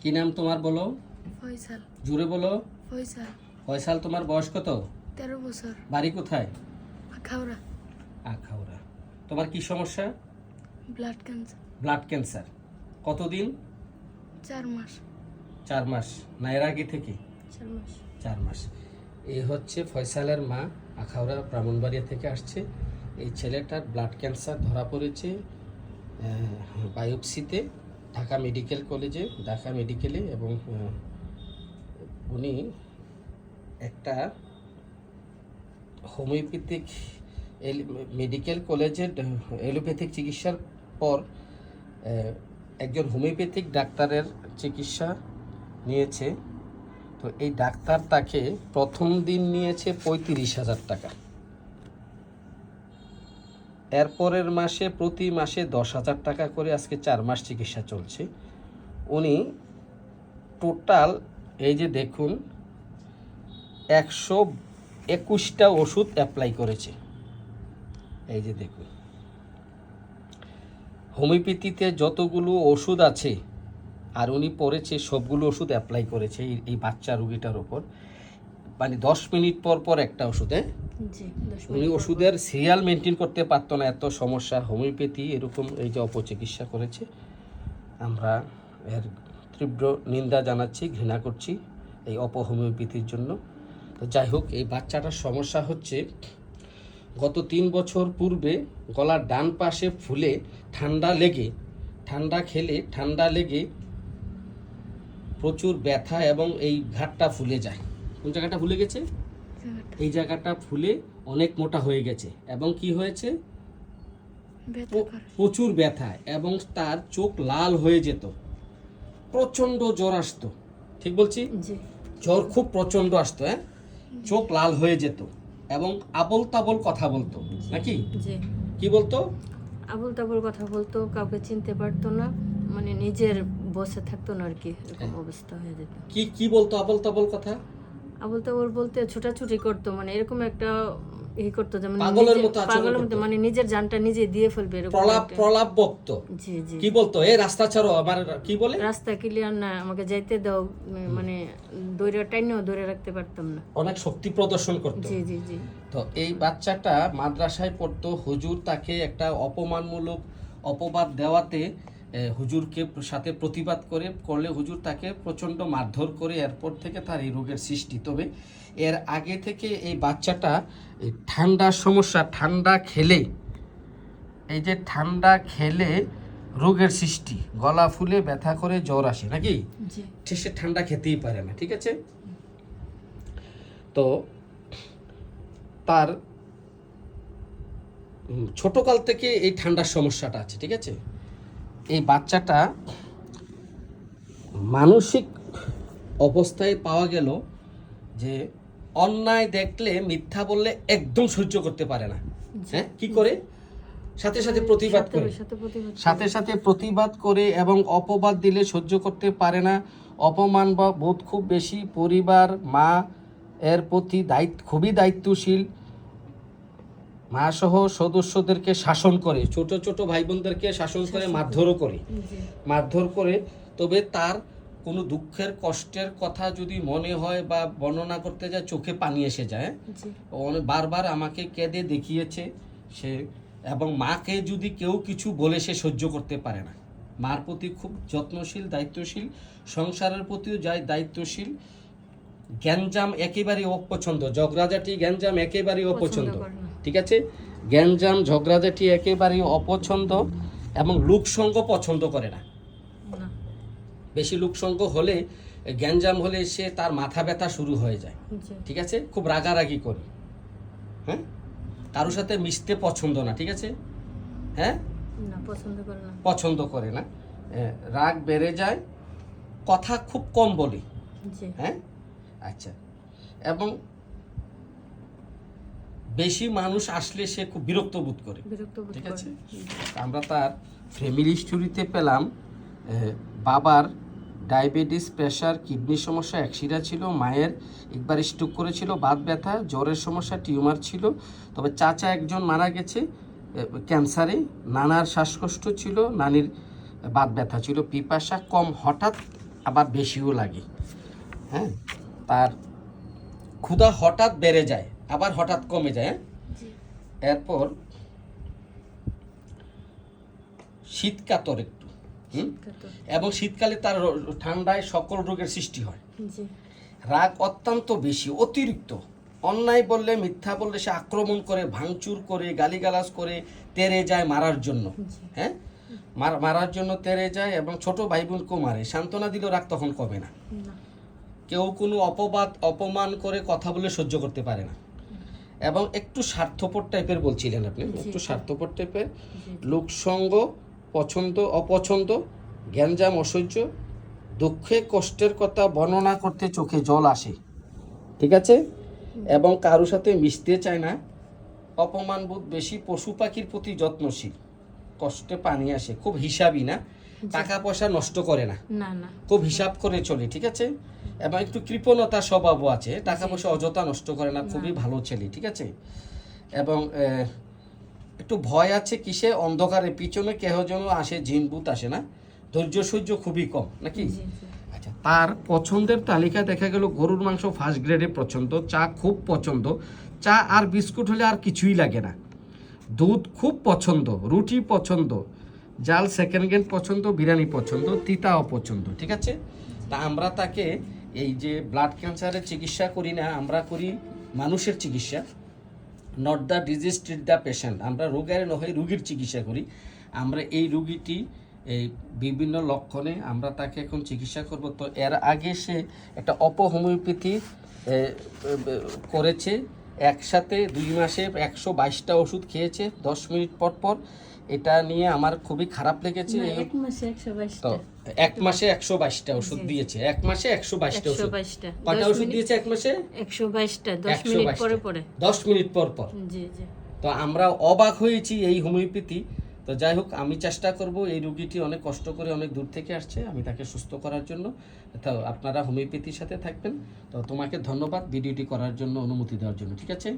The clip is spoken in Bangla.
কি নাম তোমার বলো? ফয়সাল। জুড়ে বলো। ফয়সাল। ফয়সাল তোমার বয়স কত? তেরো বছর। বাড়ি কোথায়? খাওড়া আখাউড়া। তোমার কি সমস্যা? Blood cancer. Blood cancer. কতদিন? চার মাস। চার মাস। না এর আগে থেকে? চার মাস। চার মাস। এই হচ্ছে ফয়সালের মা আখাউড়া ব্রাহ্মণবাড়িয়া থেকে আসছে। এই ছেলেটার ব্লাড ক্যান্সার ধরা পড়েছে বায়োপসিতে। ঢাকা মেডিকেল কলেজে, ঢাকা মেডিকেলে এবং উনি একটা হোমিওপ্যাথিক মেডিকেল কলেজের এলোপ্যাথিক চিকিৎসার পর একজন হোমিওপ্যাথিক ডাক্তারের চিকিৎসা নিয়েছে। তো এই ডাক্তার তাকে প্রথম দিন নিয়েছে পঁয়ত্রিশ হাজার টাকা। এরপরের মাসে প্রতি মাসে দশ হাজার টাকা করে আজকে চার মাস চিকিৎসা চলছে। উনি টোটাল এই যে দেখুন, একশো একুশটা ওষুধ অ্যাপ্লাই করেছে। এই যে দেখুন, হোমিওপ্যাথিতে যতগুলো ওষুধ আছে, আর উনি পড়েছে, সবগুলো ওষুধ অ্যাপ্লাই করেছে এই- বাচ্চা রুগীটার ওপর। মানে দশ মিনিট পর পর একটা ওষুধ উনি ওষুধের সিরিয়াল মেনটেন করতে পারতো না এত সমস্যা হোমিওপ্যাথি এরকম এই যে অপচিকিৎসা করেছে। আমরা এর তীব্র নিন্দা জানাচ্ছি ঘৃণা করছি এই অপহোমিওপ্যাথির জন্য। তো যাই হোক এই বাচ্চাটার সমস্যা হচ্ছে গত তিন বছর পূর্বে গলার ডান পাশে ফুলে ঠান্ডা লেগে ঠান্ডা খেলে ঠান্ডা লেগে প্রচুর ব্যথা এবং এই ঘাটটা ফুলে যায়। কোন জায়গাটা ফুলে গেছে? এই জায়গাটা ফুলে অনেক মোটা হয়ে গেছে। এবং কি হয়েছে? প্রচুর ব্যথা এবং তার চোখ লাল হয়ে যেত। প্রচণ্ড জ্বর আসতো। ঠিক বলছি? জ্বর খুব প্রচণ্ড আসতো হ্যাঁ? চোখ লাল হয়ে যেত এবং আবল তাবল কথা বলতো নাকি? কি বলতো? আবল তাবল কথা বলতো কাউকে চিনতে পারতো না মানে নিজের বসে থাকতো না আর কি এরকম হ্যাঁ। অবস্থা হয়ে যেত। কি কি বলতো আবল তাবল কথা? আবল তাবল বলতে ছোটাছুটি করতো মানে এরকম একটা ই করতো যেমন পাগলের মতো পাগলের। মানে নিজের জানটা নিজে দিয়ে ফেলবে এরকম প্রলাপ প্রলাপ বক্ত জি জি। কি বলতো? এই রাস্তা ছাড়ো আমার কি বলে? রাস্তা ক্লিয়ার না আমাকে যাইতে দাও মানে দৌড়ে টাইনেও ধরে রাখতে পারতাম না। অনেক শক্তি প্রদর্শন করতো। জি জি জি। তো এই বাচ্চাটা মাদ্রাসায় পড়তো হুজুর তাকে একটা অপমানমূলক অপবাদ দেওয়াতে এ, হুজুরকে সাথে প্রতিবাদ করে করলে হুজুর তাকে প্রচণ্ড মারধর করে এরপর থেকে তার এই রোগের সৃষ্টি। তবে এর আগে থেকে এই বাচ্চাটা এই ঠান্ডার সমস্যা ঠান্ডা খেলে এই যে ঠান্ডা খেলে রোগের সৃষ্টি গলা ফুলে ব্যথা করে জ্বর আসে নাকি? ঠিক সে ঠান্ডা খেতেই পারে না ঠিক আছে? তো তার ছোটকাল থেকে এই ঠান্ডার সমস্যাটা আছে ঠিক আছে? এই বাচ্চাটা মানসিক অবস্থায় পাওয়া গেল যে অন্যায় দেখলে মিথ্যা বললে একদম সহ্য করতে পারে না। হ্যাঁ? কি করে? সাথে সাথে প্রতিবাদ সাথে প্রতিবাদ করে। সাথে সাথে প্রতিবাদ করে এবং অপবাদ দিলে সহ্য করতে পারে না। অপমান বা বোধ খুব বেশি। পরিবার মা এর প্রতি দায়িত্ব খুবই দায়িত্বশীল। মা সহ সদস্যদেরকে শাসন করে ছোট ছোট ভাই বোনদেরকে শাসন করে। মারধরও করে। মারধর করে তবে তার কোনো দুঃখের কষ্টের কথা যদি মনে হয় বা বর্ণনা করতে যায় চোখে পানি এসে যায়? বারবার আমাকে কেঁদে দেখিয়েছে সে এবং মাকে যদি কেউ কিছু বলে সে সহ্য করতে পারে না। মার প্রতি খুব যত্নশীল দায়িত্বশীল সংসারের প্রতিও যাই দায়িত্বশীল। গ্যাঞ্জাম একেবারেই অপছন্দ জগরাজাটি গ্যাঞ্জাম একেবারেই অপছন্দ। ঠিক আছে? গ্যাঞ্জাম ঝগড়াঝাটি একেবারেই অপছন্দ এবং লোকসঙ্গ পছন্দ করে না। বেশি লোকসঙ্গ হলে গ্যাঞ্জাম হলে সে তার মাথা ব্যথা শুরু হয়ে যায়। ঠিক আছে? খুব রাগারাগি করি। হ্যাঁ? কারোর সাথে মিশতে পছন্দ না ঠিক আছে? হ্যাঁ? পছন্দ করে না। রাগ বেড়ে যায়। কথা খুব কম বলি। হ্যাঁ? আচ্ছা। এবং বেশি মানুষ আসলে সে খুব বিরক্ত বোধ করে। ঠিক আছে। আমরা তার ফ্যামিলি হিস্টোরিতে পেলাম বাবার ডায়াবেটিস প্রেশার কিডনি সমস্যা অ্যাক্সিডা ছিল মায়ের একবার স্ট্রোক করেছিল বাত ব্যথা জ্বরের সমস্যা টিউমার ছিল। তবে চাচা একজন মারা গেছে ক্যান্সারে নানার শ্বাসকষ্ট ছিল নানির বাত ব্যথা ছিল পিপাসা কম হঠাৎ আবার বেশিও লাগে। হ্যাঁ? তার ক্ষুধা হঠাৎ বেড়ে যায়। আবার হঠাৎ কমে যায় হ্যাঁ? এরপর শীত কাতর একটু এবং শীতকালে তার ঠান্ডায় সকল রোগের সৃষ্টি হয়। রাগ অত্যন্ত বেশি অতিরিক্ত। অন্যায় বললে মিথ্যা বললে সে আক্রমণ করে ভাঙচুর করে গালিগালাজ করে তেরে যায় মারার জন্য হ্যাঁ? মারার জন্য তেরে যায় এবং ছোট ভাই বোনকেও মারে। সান্ত্বনা দিলেও রাগ তখন কমে না। কেউ কোনো অপবাদ অপমান করে কথা বলে সহ্য করতে পারে না। এবং একটু স্বার্থপর টাইপের বলছিলেন আপনি একটু। স্বার্থপর টাইপের লোকসঙ্গ পছন্দ অপছন্দ গ্যাঞ্জাম অসহ্য দুঃখে কষ্টের কথা বর্ণনা করতে চোখে জল আসে ঠিক আছে? এবং কারোর সাথে মিশতে চায় না। অপমানবোধ বেশি পশু পাখির প্রতি যত্নশীল। কষ্টে পানি আসে খুব হিসাবই না। টাকা পয়সা নষ্ট করে না। খুব হিসাব করে চলে ঠিক আছে? এবং একটু কৃপণতা স্বভাবও আছে। টাকা পয়সা অযথা নষ্ট করে না খুবই ভালো ছেলে ঠিক আছে? এবং একটু ভয় আছে কিসে? অন্ধকারে পিছনে কেহ যেন আসে জিনভূত আসে না। ধৈর্য সহ্য খুবই কম নাকি? আচ্ছা তার পছন্দের তালিকা দেখা গেল গরুর মাংস ফার্স্ট গ্রেডে পছন্দ চা খুব পছন্দ চা আর বিস্কুট হলে আর কিছুই লাগে না। দুধ খুব পছন্দ রুটি পছন্দ জাল সেকেন্ড গ্রেড পছন্দ বিরিয়ানি পছন্দ তিতাও পছন্দ ঠিক আছে? তা আমরা তাকে এই যে ব্লাড ক্যান্সারের চিকিৎসা করি না, আমরা করি মানুষের চিকিৎসা not the disease treat the patient আমরা রোগের নয় রুগীর চিকিৎসা করি। আমরা এই রুগীটি, এই বিভিন্ন লক্ষণে আমরা তাকে এখন চিকিৎসা করব। তো এর আগে সে একটা অপহোমিওপ্যাথি করেছে। একসাথে দুই মাসে একশো বাইশটা ওষুধ খেয়েছে দশ মিনিট পর পর। এটা নিয়ে আমার খুবই খারাপ লেগেছে। এক মাসে একশো বাইশটা। একশো ওষুধ। দিয়েছে। এক মাসে একশো বাইশটা ওষুধ। কটা ওষুধ দিয়েছে এক মাসে? একশো বাইশটা দশ 122 মিনিট পরে পরে। দশ মিনিট পর পর। তো আমরা অবাক হয়েছি এই হোমিওপ্যাথি। তো যাই হোক, আমি চেষ্টা করব এই রুগীটি অনেক কষ্ট করে অনেক দূর থেকে আসছে, আমি তাকে সুস্থ করার জন্য। তো আপনারা হোমিওপ্যাথির সাথে থাকবেন। তো তোমাকে ধন্যবাদ, ভিডিওটি করার জন্য অনুমতি দেওয়ার জন্য, ঠিক আছে।